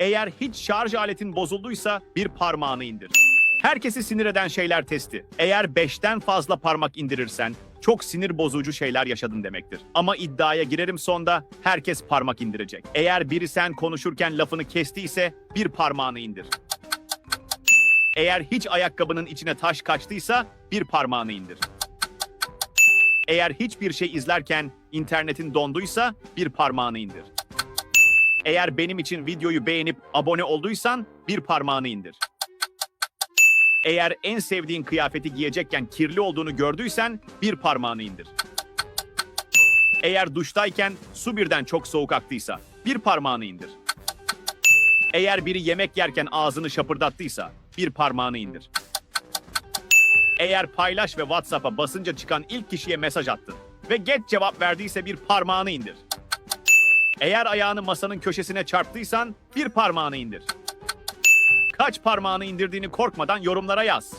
Eğer hiç şarj aletin bozulduysa bir parmağını indir. Herkesi sinir eden şeyler testi. Eğer 5'ten fazla parmak indirirsen çok sinir bozucu şeyler yaşadın demektir. Ama iddiaya girerim sonda herkes parmak indirecek. Eğer biri sen konuşurken lafını kestiyse bir parmağını indir. Eğer hiç ayakkabının içine taş kaçtıysa bir parmağını indir. Eğer hiçbir şey izlerken internetin donduysa bir parmağını indir. Eğer benim için videoyu beğenip abone olduysan bir parmağını indir. Eğer en sevdiğin kıyafeti giyecekken kirli olduğunu gördüysen bir parmağını indir. Eğer duştayken su birden çok soğuk aktıysa bir parmağını indir. Eğer biri yemek yerken ağzını şapırdattıysa bir parmağını indir. Eğer paylaş ve WhatsApp'a basınca çıkan ilk kişiye mesaj attın ve get cevap verdiyse bir parmağını indir. Eğer ayağını masanın köşesine çarptıysan bir parmağını indir. Kaç parmağını indirdiğini korkmadan yorumlara yaz.